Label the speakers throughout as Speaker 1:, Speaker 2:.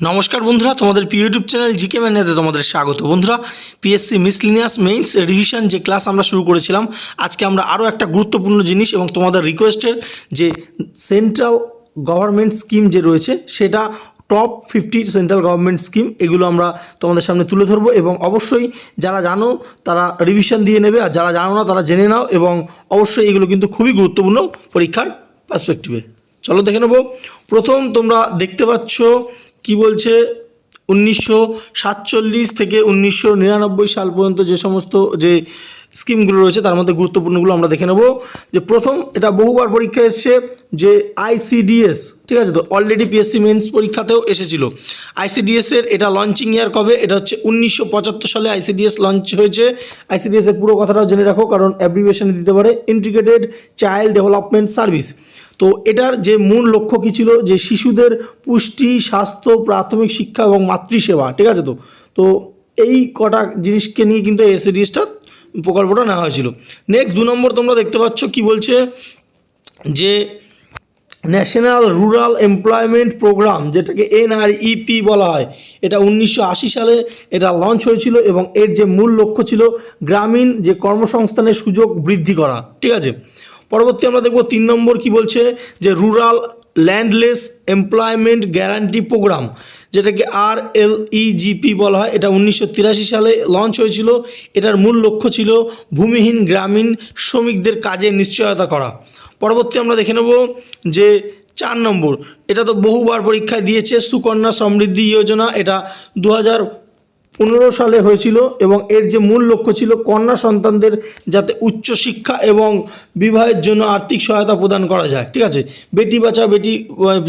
Speaker 1: নমস্কার বন্ধুরা, তোমাদের প্রিয় ইউটিউব চ্যানেল জিকে ম্যানেতে তোমাদের স্বাগত। বন্ধুরা পিএসসি মিসলিনিয়াস মেইনস রিভিশন যে ক্লাস আমরা শুরু করেছিলাম, আজকে আমরা আরও একটা গুরুত্বপূর্ণ জিনিস এবং তোমাদের রিকোয়েস্টের যে সেন্ট্রাল গভর্নমেন্ট স্কিম যে রয়েছে, সেটা top fifty central government scheme এগুলো আমরা তোমাদের সামনে তুলে ধরবো এবং অবশ্যই যারা জানো, তারা রিভিশন দিয়ে নেবে আর যারা জানো না, তারা জেনে নাও এবং অবশ্যই এগুলো কিন্তু খুবই গুরুত্বপূর্ণ পরীক্ষার পার্সপেক্টিভে চলো দেখে নেব। প্রথম তোমরা দেখতে পাচ্ছ কি বলছে? উনিশশো সাতচল্লিশ থেকে উনিশশো নিরানব্বই সাল পর্যন্ত যে সমস্ত যে স্কিমগুলো রয়েছে, তার মধ্যে গুরুত্বপূর্ণগুলো আমরা দেখে নেব। যে প্রথম এটা বহুবার পরীক্ষা এসছে যে আইসিডিএস ঠিক আছে তো? অলরেডি পিএসসি মেন্স পরীক্ষাতেও এসেছিল। আইসিডিএসের এটা লঞ্চিং ইয়ার কবে? এটা হচ্ছে উনিশশো পঁচাত্তর সালে আইসিডিএস লঞ্চ হয়েছে। আইসিডিএসের পুরো কথাটাও জেনে রাখো, কারণ অ্যাব্রিভিয়েশনে দিতে পারে ইন্টিগ্রেটেড চাইল্ড ডেভেলপমেন্ট সার্ভিস তো এটার যে মূল লক্ষ্য কী ছিল? যে শিশুদের পুষ্টি, স্বাস্থ্য, প্রাথমিক শিক্ষা এবং মাতৃসেবা, ঠিক আছে তো? তো এই কটা জিনিসকে নিয়ে কিন্তু এই এসিডিএসটা প্রকল্পটা নেওয়া হয়েছিল। নেক্সট দু নম্বর তোমরা দেখতে পাচ্ছ কি বলছে? যে ন্যাশনাল রুরাল এমপ্লয়মেন্ট প্রোগ্রাম যেটাকে এনআরইপি বলা হয়, এটা উনিশশো আশি সালে এটা লঞ্চ হয়েছিল এবং এর যে মূল লক্ষ্য ছিল গ্রামীণ যে কর্মসংস্থানের সুযোগ বৃদ্ধি করা, ঠিক আছে? পরবর্তী আমরা দেখব তিন নম্বর কি বলছে যে rural landless employment guarantee programme যেটাকে আর এল ইজিপি বলা হয়। এটা উনিশশো তিরাশি সালে লঞ্চ হয়েছিল। এটার মূল লক্ষ্য ছিল ভূমিহীন গ্রামীণ শ্রমিকদের কাজে নিশ্চয়তা করা। পরবর্তী আমরা দেখে নেব যে চার নম্বর, এটা তো বহুবার পরীক্ষায় দিয়েছে সুকন্যা সমৃদ্ধি যোজনা। এটা দু হাজার পনেরো সালে হয়েছিল এবং এর যে মূল লক্ষ্য ছিল কন্যা সন্তানদের যাতে উচ্চ শিক্ষা এবং বিবাহের জন্য আর্থিক সহায়তা প্রদান করা যায়। ঠিক আছে? বেটি বাঁচাও বেটি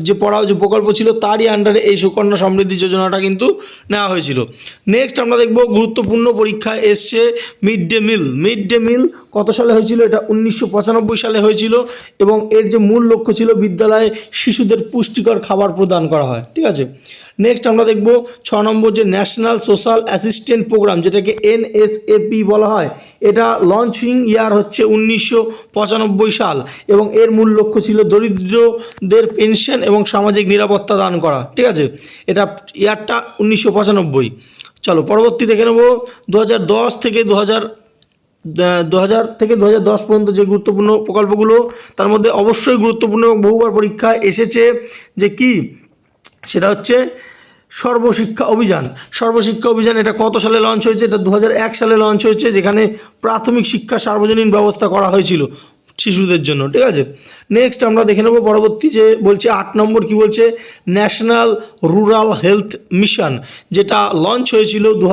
Speaker 1: যে পড়াও যে প্রকল্প ছিল তারই আন্ডারে এই সুকন্যা সমৃদ্ধি যোজনাটা কিন্তু নেওয়া হয়েছিল। নেক্সট আমরা দেখব গুরুত্বপূর্ণ পরীক্ষায় এসছে mid day meal mid day meal কত সালে হয়েছিল? এটা উনিশশো পঁচানব্বই সালে হয়েছিল এবং এর যে মূল লক্ষ্য ছিল বিদ্যালয়ে শিশুদের পুষ্টিকর খাবার প্রদান করা হয়। ঠিক আছে? নেক্সট আমরা দেখব ছ নম্বর যে ন্যাশনাল সোশ্যাল অ্যাসিস্ট্যান্ট প্রোগ্রাম যেটাকে এনএসএপি বলা হয়, এটা লঞ্চিং ইয়ার হচ্ছে উনিশশো পঁচানব্বই সাল এবং এর মূল লক্ষ্য ছিল দরিদ্রদের পেনশন এবং সামাজিক নিরাপত্তা দান করা, ঠিক আছে? এটা ইয়ারটা উনিশশো পঁচানব্বই। চলো পরবর্তী দেখে নেব দু হাজার দশ থেকে দু দু হাজার থেকে দু হাজার দশ পর্যন্ত যে গুরুত্বপূর্ণ প্রকল্পগুলো, তার মধ্যে অবশ্যই গুরুত্বপূর্ণ এবং বহুবার পরীক্ষায় এসেছে যে কি? সেটা হচ্ছে সর্বশিক্ষা অভিযান। সর্বশিক্ষা অভিযান এটা কত সালে লঞ্চ হয়েছে? এটা দু সালে লঞ্চ হয়েছে, যেখানে প্রাথমিক শিক্ষা সার্বজনীন ব্যবস্থা করা হয়েছিল শিশুদের জন্য, ঠিক আছে? নেক্সট আমরা দেখে নেব পরবর্তী যে বলছে আট নম্বর কি বলছে? ন্যাশনাল রুরাল হেলথ মিশন যেটা লঞ্চ হয়েছিল দু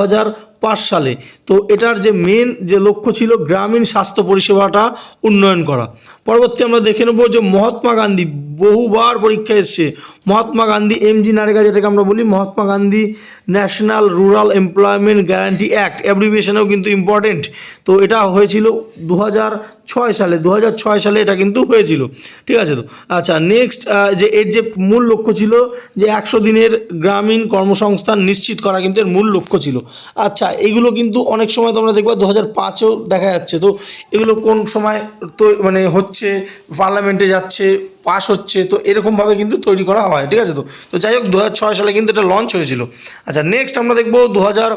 Speaker 1: পাঁচ সালে। তো এটার যে মেন যে লক্ষ্য ছিল গ্রামীণ স্বাস্থ্য পরিষেবাটা উন্নয়ন করা। পরবর্তী আমরা দেখে নেব যে মহাত্মা গান্ধী বহুবার পরীক্ষা এসছে। মহাত্মা গান্ধী এমজি নারেগা যেটাকে আমরা বলি, Mahatma Gandhi national rural employment guarantee act অ্যাব্রিভিয়েশনেও কিন্তু ইম্পর্টেন্ট তো এটা হয়েছিল দু সালে দু সালে এটা কিন্তু হয়েছিল। ঠিক আছে তো? আচ্ছা নেক্সট যে এর যে মূল লক্ষ্য ছিল, যে একশো দিনের গ্রামীণ কর্মসংস্থান নিশ্চিত করা কিন্তু এর মূল লক্ষ্য ছিল। আচ্ছা এগুলো কিন্তু অনেক সময় তোমরা দেখবা দু হাজার পাঁচও দেখা যাচ্ছে। তো এগুলো কোন সময় তো মানে হচ্ছে পার্লামেন্টে যাচ্ছে পাস হচ্ছে, তো এরকমভাবে কিন্তু তৈরি করা হয়, ঠিক আছে তো? তো যাই হোক দু সালে কিন্তু এটা লঞ্চ হয়েছিল। আচ্ছা নেক্সট আমরা দেখব দু হাজার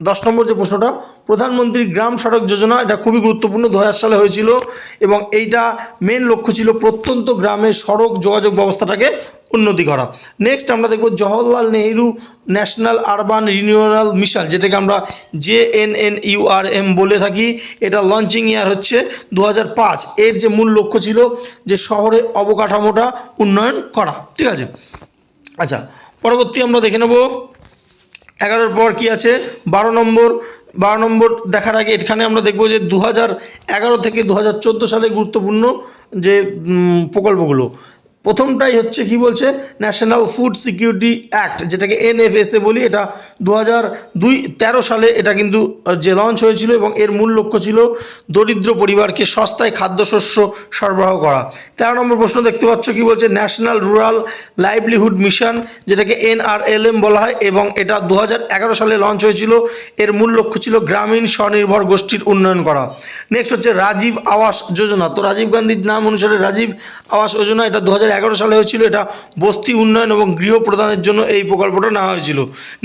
Speaker 1: দশ নম্বর যে প্রশ্নটা প্রধানমন্ত্রী গ্রাম সড়ক যোজনা, এটা খুবই গুরুত্বপূর্ণ, দু হাজার সালে হয়েছিল এবং এইটা মেন লক্ষ্য ছিল প্রত্যন্ত গ্রামে সড়ক যোগাযোগ ব্যবস্থাটাকে উন্নতি করা। নেক্সট আমরা দেখব Jawaharlal Nehru national urban renewal mission, যেটাকে আমরা J N N U R M বলে থাকি। এটা লঞ্চিং ইয়ার হচ্ছে দু এর যে মূল লক্ষ্য ছিল যে শহরে অবকাঠামোটা উন্নয়ন করা। ঠিক আছে? আচ্ছা পরবর্তী আমরা দেখে নেব এগারোর পর কি আছে? বারো নম্বর বারো নম্বর দেখার আগে এখানে আমরা দেখব যে দু এগারো থেকে দু হাজার চোদ্দ সালে গুরুত্বপূর্ণ যে প্রকল্পগুলো। প্রথমটাই হচ্ছে কি বলছে? ন্যাশনাল ফুড সিকিউরিটি অ্যাক্ট যেটাকে এনএফএসএ বলি, এটা দু হাজার দুই তেরো সালে এটা কিন্তু যে লঞ্চ হয়েছিল এবং এর মূল লক্ষ্য ছিল দরিদ্র পরিবারকে সস্তায় খাদ্যশস্য সরবরাহ করা। তেরো নম্বর প্রশ্ন দেখতে পাচ্ছ কি বলছে? ন্যাশনাল রুরাল লাইভলিহুড মিশন যেটাকে এনআরএলএম বলা হয় এবং এটা দু সালে লঞ্চ হয়েছিল। এর মূল লক্ষ্য ছিল গ্রামীণ স্বনির্ভর গোষ্ঠীর উন্নয়ন করা। নেক্সট হচ্ছে রাজীব আবাস যোজনা। তো রাজীব গান্ধীর নাম অনুসারে রাজীব আবাস যোজনা, এটা দু হাজার এগারো সালে হয়েছিল এটা বস্তি উন্নয়ন এবং গৃহ প্রদানের জন্য এই প্রকল্পটা নেওয়া হয়েছিল।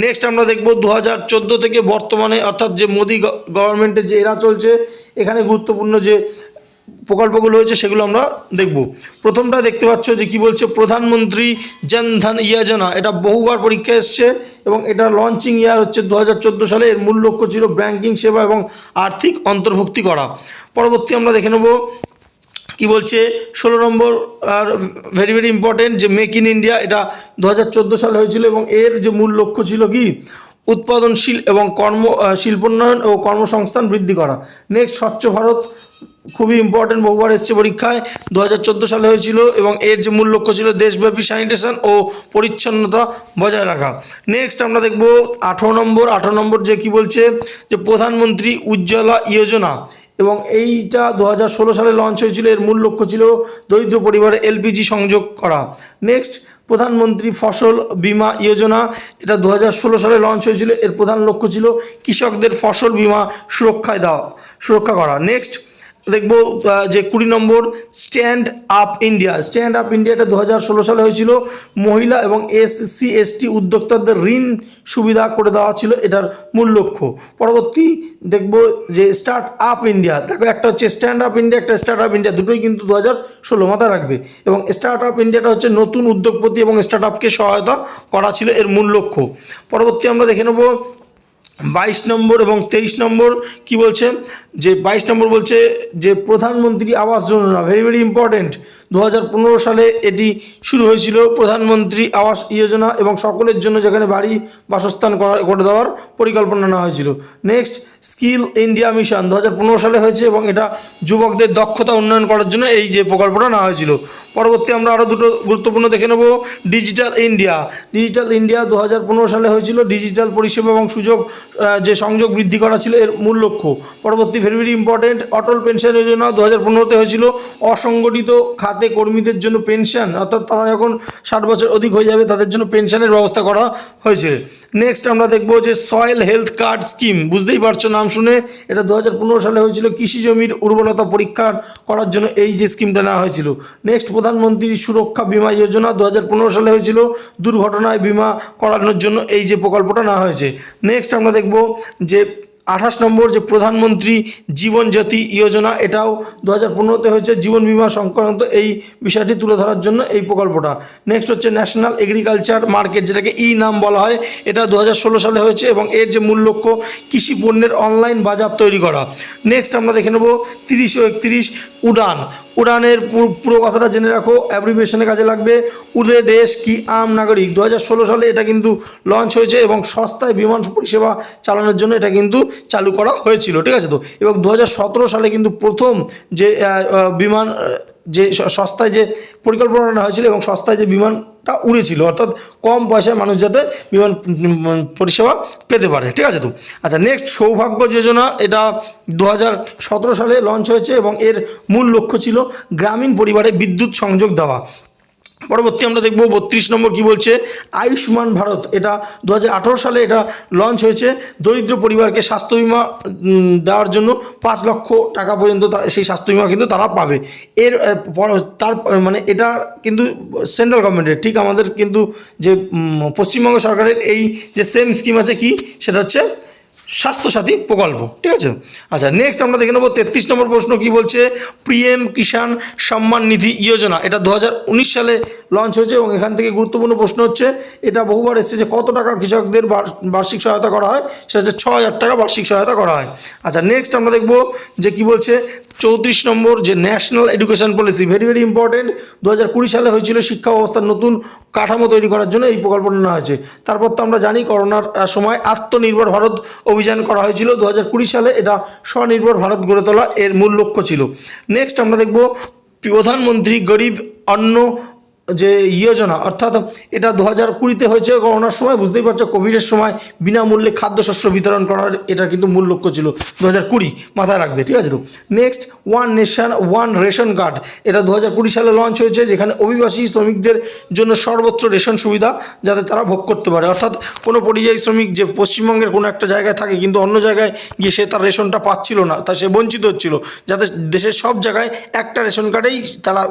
Speaker 1: নেক্সট আমরা দেখব দু হাজার চোদ্দ থেকে বর্তমানে অর্থাৎ যে মোদি গভর্নমেন্টের যে এরা চলছে, এখানে গুরুত্বপূর্ণ যে প্রকল্পগুলো হয়েছে সেগুলো আমরা দেখব। প্রথমটা দেখতে পাচ্ছ যে কি বলছে, প্রধানমন্ত্রী জনধন যোজনা। এটা বহুবার পরীক্ষা এসছে এবং এটা লঞ্চিং ইয়ার হচ্ছে দু হাজার চোদ্দ সালে। এর মূল লক্ষ্য ছিল ব্যাংকিং সেবা এবং আর্থিক অন্তর্ভুক্তি করা। পরবর্তী আমরা দেখে নেব কি বলছে? ষোলো নম্বর, আর ভেরি ভেরি ইম্পর্টেন্ট যে মেক ইন ইন্ডিয়া এটা দু হাজার চোদ্দ সালে হয়েছিল এবং এর যে মূল লক্ষ্য ছিল কি? উৎপাদনশীল এবং কর্ম শিল্পোন্নয়ন ও কর্মসংস্থান বৃদ্ধি করা। নেক্সট স্বচ্ছ ভারত খুবই ইম্পর্টেন্ট বহুবার এসছে পরীক্ষায়। দু হাজার চোদ্দ সালে হয়েছিল এবং এর যে মূল লক্ষ্য ছিল দেশব্যাপী স্যানিটেশন ও পরিচ্ছন্নতা বজায় রাখা। নেক্সট আমরা দেখব আঠারো নম্বর। আঠারো নম্বর যে কি বলছে? যে প্রধানমন্ত্রী উজ্জ্বলা যোজনা এবং এইটা দু হাজার ষোলো সালে লঞ্চ হয়েছিল, এর মূল লক্ষ্য ছিল দরিদ্র পরিবারে এলপিজি সংযোগ করা। নেক্সট প্রধানমন্ত্রী ফসল বিমা যোজনা, এটা দু হাজার ষোলো সালে লঞ্চ হয়েছিল, এর প্রধান লক্ষ্য ছিল কৃষকদের ফসল বিমা সুরক্ষায় দেওয়া, সুরক্ষা করা। নেক্সট দেখব যে কুড়ি number stand up India stand up ইন্ডিয়াটা দু হাজার ষোলো সালে হয়েছিল। মহিলা এবং এসসি এসটি উদ্যোক্তাদের ঋণ সুবিধা করে দেওয়া ছিল। এটার মূল লক্ষ্য। পরবর্তী দেখব যে স্টার্ট আপ ইন্ডিয়া দেখো, একটা হচ্ছে স্ট্যান্ড আপ ইন্ডিয়া একটা স্টার্ট আপ ইন্ডিয়া দুটোই কিন্তু দু হাজার ষোলো মাথায় রাখবে। এবং স্টার্ট আপ ইন্ডিয়াটা হচ্ছে নতুন উদ্যোগপতি এবং স্টার্ট আপকে সহায়তা করা ছিল এর মূল লক্ষ্য। পরবর্তী আমরা দেখে নেব, বাইশ নম্বর এবং তেইশ নম্বর কি বলছে? যে বাইশ নম্বর বলছে যে প্রধানমন্ত্রী Awas Yojana very very important দু হাজার পনেরো সালে এটি শুরু হয়েছিল প্রধানমন্ত্রী আবাস যোজনা এবং সকলের জন্য যেখানে বাড়ি, বাসস্থান করা- করে দেওয়ার পরিকল্পনা নেওয়া হয়েছিল। নেক্সট স্কিল ইন্ডিয়া মিশন দু হাজার পনেরো সালে হয়েছে এবং এটা যুবকদের দক্ষতা উন্নয়ন করার জন্য এই যে প্রকল্পটা নেওয়া হয়েছিল। পরবর্তী আমরা আরও দুটো গুরুত্বপূর্ণ দেখে নেব। ডিজিটাল ইন্ডিয়া ডিজিটাল ইন্ডিয়া দু হাজার পনেরো সালে হয়েছিল। ডিজিটাল পরিষেবা এবং সুযোগ যে সংযোগ বৃদ্ধি করা ছিল এর মূল লক্ষ্য। পরবর্তী very very important Atal pension Yojana দু হাজার পনেরোতে হয়েছিল। অসংগঠিত খাতে কর্মীদের জন্য পেনশন, অর্থাৎ তারা যখন ষাট বছর অধিক হয়ে যাবে, তাদের জন্য পেনশনের ব্যবস্থা করা হয়েছে। নেক্সট আমরা দেখব যে সয়েল হেলথ কার্ড স্কিম বুঝতেই পারছ নাম শুনে, এটা দু হাজার পনেরো সালে হয়েছিল। কৃষি জমির উর্বরতা পরীক্ষা করার জন্য এই যে স্কিমটা নেওয়া হয়েছিল। নেক্সট প্রধানমন্ত্রী সুরক্ষা বীমা যোজনা দু হাজার পনেরো সালে হয়েছিল। দুর্ঘটনায় বীমা করানোর জন্য এই যে প্রকল্পটা নেওয়া হয়েছে। নেক্সট আমরা দেখব যে আঠাশ নম্বর যে প্রধানমন্ত্রী জীবন জ্যোতি যোজনা এটাও দু হাজার পনেরোতে হয়েছে জীবন বিমা সংক্রান্ত এই বিষয়টি তুলে ধরার জন্য এই প্রকল্পটা। নেক্সট হচ্ছে ন্যাশনাল এগ্রিকালচার মার্কেট যেটাকে ই নাম বলা হয়। এটা দু হাজার ষোলো সালে হয়েছে এবং এর যে মূল লক্ষ্য, কৃষি পণ্যের অনলাইন বাজার তৈরি করা। নেক্সট আমরা দেখে নেব তিরিশ ও একত্রিশ উড়ান। উড়ানের পুরো- কথাটা জেনে রাখো অ্যাপ্রিভিয়েশনের কাজে লাগবে। উদে দেশ কি আম নাগরিক? দু হাজার ষোলো সালে এটা কিন্তু লঞ্চ হয়েছে এবং সস্তায় বিমান পরিষেবা চালানোর জন্য এটা কিন্তু চালু করা হয়েছিল, ঠিক আছে তো? এবং দু হাজার সতেরো সালে কিন্তু প্রথম যে বিমান, যে সস্তায় যে পরিকল্পনা হয়েছিল এবং সস্তায় যে বিমানটা উড়েছিল, অর্থাৎ কম পয়সায় মানুষ যাতে বিমান পরিষেবা পেতে পারে, ঠিক আছে তো? আচ্ছা নেক্সট সৌভাগ্য যোজনা, এটা দু হাজার সতেরো সালে লঞ্চ হয়েছে এবং এর মূল লক্ষ্য ছিল গ্রামীণ পরিবারে বিদ্যুৎ সংযোগ দেওয়া। পরবর্তী আমরা দেখব বত্রিশ নম্বর কি বলছে? আয়ুষ্মান ভারত, এটা দু হাজার আঠারো সালে এটা লঞ্চ হয়েছে। দরিদ্র পরিবারকে স্বাস্থ্য বিমা দেওয়ার জন্য পাঁচ লক্ষ টাকা পর্যন্ত সেই স্বাস্থ্য বিমা কিন্তু তারা পাবে। এর পর- তার মানে এটা কিন্তু সেন্ট্রাল গভর্নমেন্টের ঠিক আমাদের কিন্তু যে পশ্চিমবঙ্গ সরকারের এই যে সেম স্কিম আছে কি? সেটা হচ্ছে স্বাস্থ্যসাথী প্রকল্প, ঠিক আছে? আচ্ছা নেক্সট আমরা দেখে নেব তেত্রিশ নম্বর প্রশ্ন কি বলছে? পিএম কিষাণ সম্মান নিধি যোজনা এটা দু হাজার উনিশ সালে লঞ্চ হয়েছে এবং এখান থেকে গুরুত্বপূর্ণ প্রশ্ন হচ্ছে, এটা বহুবার এসেছে যে কত টাকা কৃষকদের বার্ষিক সহায়তা করা হয়? সেটা হচ্ছে ছ হাজার টাকা বার্ষিক সহায়তা করা হয়। আচ্ছা নেক্সট আমরা দেখব যে কি বলছে, চৌত্রিশ নম্বর যে national education policy very very important দু হাজার কুড়ি সালে হয়েছিল শিক্ষা ব্যবস্থার নতুন কাঠামো তৈরি করার জন্য এই প্রকল্পটা নেওয়া হয়েছে। তারপর তো আমরা জানি, করোনার সময় আত্মনির্ভর ভারত অভিযান করা হয়েছিল দু হাজার কুড়ি সালে। এটা স্বনির্ভর ভারত গড়ে তোলা এর মূল লক্ষ্য ছিল। নেক্সট আমরা দেখব প্রধানমন্ত্রী গরিব, অন্ন যে ইয়োজনা, অর্থাৎ এটা দু হাজার কুড়িতে হয়েছে করোনার সময়, বুঝতেই পারছ, কোভিডের সময় বিনামূল্যে খাদ্যশস্য বিতরণ করার এটা কিন্তু মূল লক্ষ্য ছিল দু হাজার কুড়ি, মাথায় রাখবে, ঠিক আছে তো? Next one nation one ration card এটা দু হাজার কুড়ি সালে লঞ্চ হয়েছে, যেখানে অভিবাসী শ্রমিকদের জন্য সর্বত্র রেশন সুবিধা যাতে তারা ভোগ করতে পারে। অর্থাৎ কোনো পরিযায়ী শ্রমিক যে পশ্চিমবঙ্গের কোনো একটা জায়গায় থাকে, কিন্তু অন্য জায়গায় গিয়ে সে তার রেশনটা পাচ্ছিল না, তা সে বঞ্চিত হচ্ছিল, যাতে দেশের সব জায়গায় একটা রেশন কার্ডেই তারা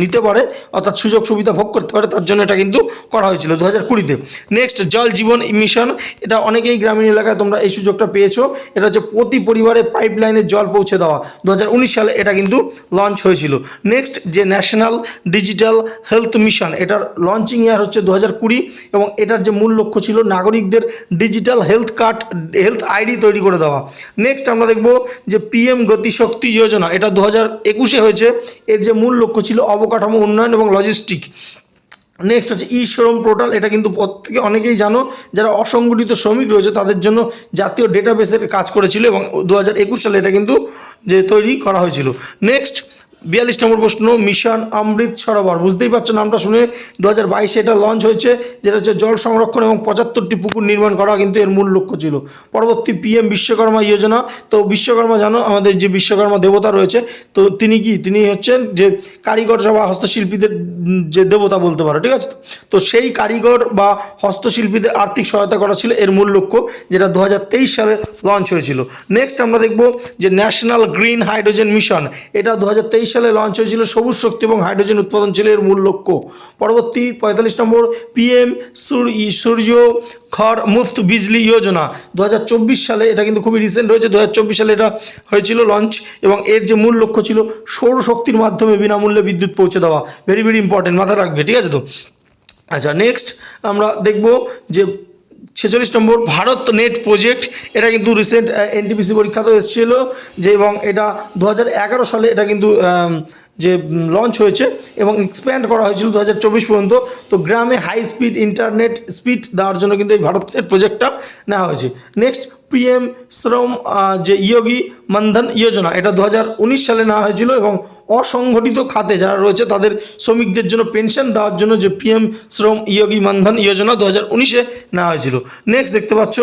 Speaker 1: নিতে পারে, অর্থাৎ সুযোগ সুযোগ সুবিধা ভোগ করতে পারে, তার জন্য এটা কিন্তু করা হয়েছিল দু হাজার কুড়িতে। নেক্সট জল জীবন মিশন। এটা অনেকেই গ্রামীণ এলাকায় তোমরা এই সুযোগটা পেয়েছ। এটা হচ্ছে প্রতি পরিবারে পাইপ লাইনে জল পৌঁছে দেওয়া। দু হাজার উনিশ সালে এটা কিন্তু লঞ্চ হয়েছিল। নেক্সট যে ন্যাশনাল ডিজিটাল হেলথ মিশন এটার লঞ্চিং ইয়ার হচ্ছে দু কুড়ি এবং এটার যে মূল লক্ষ্য ছিল নাগরিকদের digital health card health ID তৈরি করে দেওয়া। নেক্সট আমরা দেখব যে পিএম গতিশক্তি যোজনা, এটা দু হাজার একুশে হয়েছে। এর যে মূল লক্ষ্য ছিল অবকাঠামো উন্নয়ন এবং লজিস্টিক নেক্সট হচ্ছে ই শ্রম পোর্টাল এটা কিন্তু প্রত্যেকে অনেকেই জানো, যারা অসংগঠিত শ্রমিক রয়েছে, তাদের জন্য জাতীয় ডেটাবেসের কাজ করেছিল এবং দু হাজার একুশ সালে এটা কিন্তু যে তৈরি করা হয়েছিল। নেক্সট বিয়াল্লিশ নম্বর প্রশ্ন, মিশন, অমৃত, সরোবর। বুঝতেই পারছ নামটা শুনে দু হাজার বাইশে এটা লঞ্চ হয়েছে, যেটা হচ্ছে জল সংরক্ষণ এবং পঁচাত্তরটি পুকুর নির্মাণ করা কিন্তু এর মূল লক্ষ্য ছিল। পরবর্তী পিএম বিশ্বকর্মা যোজনা, তো বিশ্বকর্মা জানো, আমাদের যে বিশ্বকর্মা দেবতা রয়েছে, তো তিনি কি? তিনি হচ্ছেন যে কারিগর বা হস্তশিল্পীদের যে দেবতা বলতে পারো, ঠিক আছে? তো? সেই কারিগর বা হস্তশিল্পীদের আর্থিক সহায়তা করা ছিল এর মূল লক্ষ্য, যেটা দু হাজার তেইশ সালে লঞ্চ হয়েছিল। নেক্সট আমরা দেখব যে ন্যাশনাল গ্রিন হাইড্রোজেন মিশন এটা দু হাজার তেইশ সালে লঞ্চ হয়েছিল সবুজ শক্তি এবং হাইড্রোজেন উৎপাদন ছিল এর মূল লক্ষ্য। পরবর্তী পঁয়তাল্লিশ নম্বর পিএম সূর্য ঘর মুফত বিজলি যোজনা। দু হাজার চব্বিশ সালে এটা কিন্তু খুবই রিসেন্ট হয়েছে। দু হাজার চব্বিশ সালে এটা হয়েছিল লঞ্চ এবং এর যে মূল লক্ষ্য ছিল সৌরশক্তির মাধ্যমে বিনামূল্যে বিদ্যুৎ পৌঁছে দেওয়া। ভেরি ভেরি ইম্পর্টেন্ট মাথায় রাখবে, ঠিক আছে তো? আচ্ছা নেক্সট আমরা দেখব যে ছেচল্লিশ নম্বর ভারত নেট প্রজেক্ট, এটা কিন্তু রিসেন্ট এনটিপিসি পরীক্ষাতেও এসেছিল যে এবং এটা দু হাজার এগারো সালে এটা কিন্তু যে লঞ্চ হয়েছে এবং এক্সপ্যান্ড করা হয়েছিল দু হাজার চব্বিশ পর্যন্ত। তো গ্রামে হাই স্পিড ইন্টারনেট স্পিড দেওয়ার জন্য কিন্তু এই ভারত নেট প্রজেক্টটা নেওয়া হয়েছে। নেক্সট পিএম শ্রম যে ইয়োগী মানধন যোজনা এটা দু হাজার উনিশ সালে নেওয়া হয়েছিল এবং অসংগঠিত খাতে যারা রয়েছে তাদের শ্রমিকদের জন্য পেনশন দেওয়ার জন্য যে পিএম শ্রম ইয়োগী মানধন যোজনা দু হাজার উনিশে নেওয়া হয়েছিল। নেক্সট দেখতে পাচ্ছ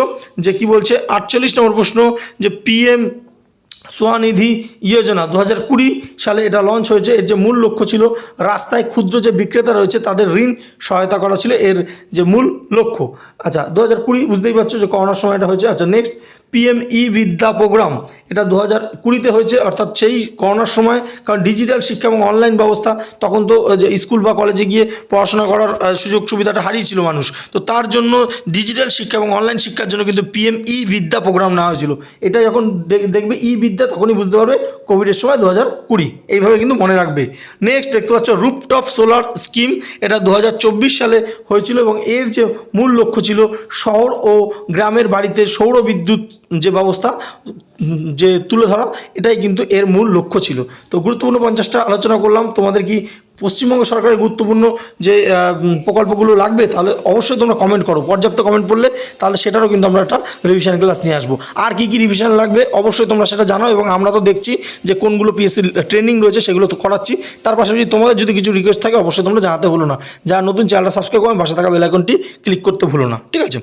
Speaker 1: যে কি বলছে, আটচল্লিশ নম্বর প্রশ্ন যে পিএম স্বনিধি যোজনা দু হাজার কুড়ি সালে এটা লঞ্চ হয়েছে। এর যে মূল লক্ষ্য ছিল, রাস্তায় ক্ষুদ্র যে বিক্রেতা রয়েছে, তাদের ঋণ সহায়তা করা ছিল। এর যে মূল লক্ষ্য। আচ্ছা দু হাজার কুড়ি বুঝতেই পারছ যে করোনার সময় এটা হয়েছে। আচ্ছা নেক্সট পিএম ই বিদ্যা প্রোগ্রাম এটা দু হাজার কুড়িতে হয়েছে, অর্থাৎ সেই করোনার সময়, কারণ ডিজিটাল শিক্ষা এবং অনলাইন ব্যবস্থা, তখন তো যে স্কুল বা কলেজে গিয়ে পড়াশোনা করার সুযোগ সুবিধাটা হারিয়েছিল মানুষ। তো তার জন্য ডিজিটাল শিক্ষা এবং অনলাইন শিক্ষার জন্য কিন্তু পিএম ই বিদ্যা প্রোগ্রাম নেওয়া হয়েছিল। এটা যখন দেখবে ই বিদ্যা তখনই বুঝতে পারবে কোভিডের সময় দু হাজার কুড়ি। এইভাবে কিন্তু মনে রাখবে। নেক্সট দেখতে পাচ্ছ রুপটপ সোলার স্কিম এটা দু হাজার চব্বিশ সালে হয়েছিল এবং এর যে মূল লক্ষ্য ছিল শহর ও গ্রামের বাড়িতে সৌর বিদ্যুৎ যে ব্যবস্থা, যে তুলে ধরা এটাই কিন্তু এর মূল লক্ষ্য ছিল। তো গুরুত্বপূর্ণ পঞ্চাশটা আলোচনা করলাম। তোমাদের কি পশ্চিমবঙ্গ সরকারের গুরুত্বপূর্ণ যে প্রকল্পগুলো লাগবে? তাহলে অবশ্যই তোমরা কমেন্ট করো। পর্যাপ্ত কমেন্ট করলে তাহলে সেটারও কিন্তু আমরা একটা রিভিশন ক্লাস নিয়ে আসব। আর কি কি রিভিশন লাগবে? অবশ্যই তোমরা সেটা জানাও এবং আমরা তো দেখছি যে কোনগুলো পিএসসি ট্রেনিং রয়েছে সেগুলো তো করাচ্ছি। তার পাশাপাশি তোমাদের যদি কিছু রিকোয়েস্ট থাকে, অবশ্যই তোমরা জানাতে ভুলো না। যারা নতুন চ্যানেলটা সাবস্ক্রাইব করো, পাশে থাকা বেলাইকনটি ক্লিক করতে ভুলো না। ঠিক আছে?